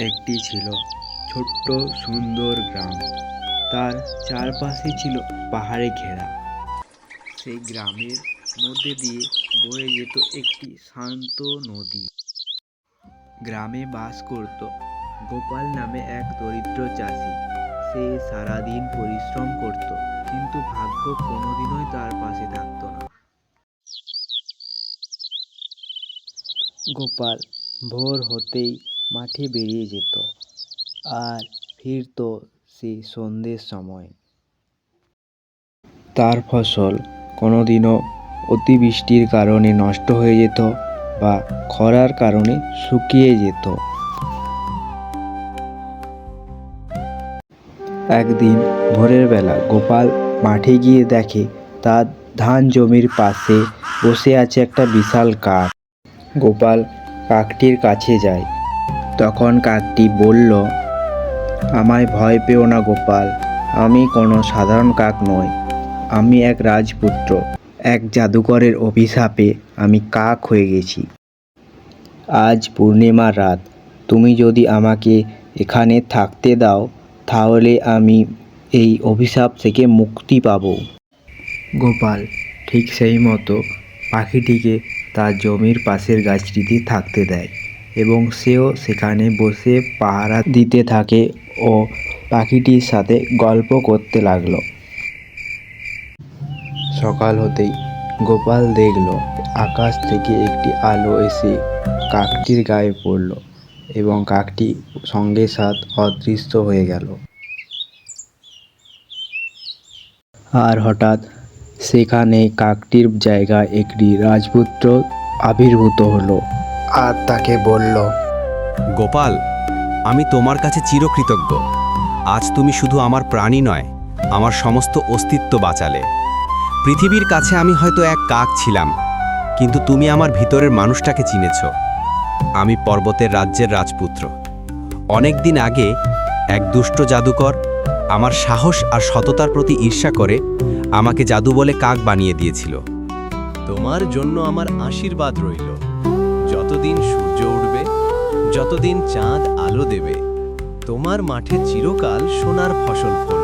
একটি ছিল ছোট্ট সুন্দর গ্রাম। তার চারপাশে ছিল পাহাড়ে ঘেরা। সেই গ্রামের মধ্যে দিয়ে বয়ে যেত একটি শান্ত নদী। গ্রামে বাস করত গোপাল নামে এক দরিদ্র চাষি। সে সারাদিন পরিশ্রম করত, কিন্তু ভাগ্য কোনোদিনই তার পাশে থাকতো না। গোপাল ভোর হতেই মাঠে বেরিয়ে যেত। আর ফিরতো সেই সন্ধ্যের সময়। তার ফসল কোনোদিনও অতিবৃষ্টির কারণে নষ্ট হয়ে যেত বা খরার কারণে শুকিয়ে যেত। একদিন ভোরের বেলা গোপাল মাঠে গিয়ে দেখে, তার ধান জমির পাশে বসে আছে একটা বিশাল কাক। গোপাল কাকটির কাছে যায়। তখন কাকটি বলল, আমায় ভয় পেও না গোপাল, আমি কোনো সাধারণ কাক নই, আমি এক রাজপুত্র, এক জাদুকরের অভিশাপে আমি কাক হয়ে গেছি। আজ পূর্ণিমার রাত, তুমি যদি আমাকে এখানে থাকতে দাও, তাহলে আমি এই অভিশাপ থেকে মুক্তি পাবো। গোপাল ঠিক সেই মতো পাখিটিকে তার জমির পাশের গাছটিতে থাকতে দেয়। এবং সেও সেখানে বসে পাহারা দিতে থাকে ও পাখিটির সাথে গল্প করতে লাগল। সকাল হতেই গোপাল দেখল, আকাশ থেকে একটি আলো এসে কাকটির গায়ে পড়ল এবং কাকটি সঙ্গে সাথ অদৃশ্য হয়ে গেল। আর হঠাৎ সেখানে কাকটির জায়গায় একটি রাজপুত্র আবির্ভূত হলো। আর তাকে বলল, গোপাল, আমি তোমার কাছে চিরকৃতজ্ঞ। আজ তুমি শুধু আমার প্রাণী নয়, আমার সমস্ত অস্তিত্ব বাঁচালে। পৃথিবীর কাছে আমি হয়তো এক কাক ছিলাম, কিন্তু তুমি আমার ভিতরের মানুষটাকে চিনেছ। আমি পর্বতের রাজ্যের রাজপুত্র। অনেক দিন আগে এক দুষ্ট জাদুকর আমার সাহস আর সততার প্রতি ঈর্ষা করে আমাকে জাদু বলে কাক বানিয়ে দিয়েছিল। তোমার জন্য আমার আশীর্বাদ রইল। যতদিন সূর্য উঠবে যতদিন চাঁদ আলো দেবে তোমার মাঠে চিরকাল সোনার ফসল ফলবে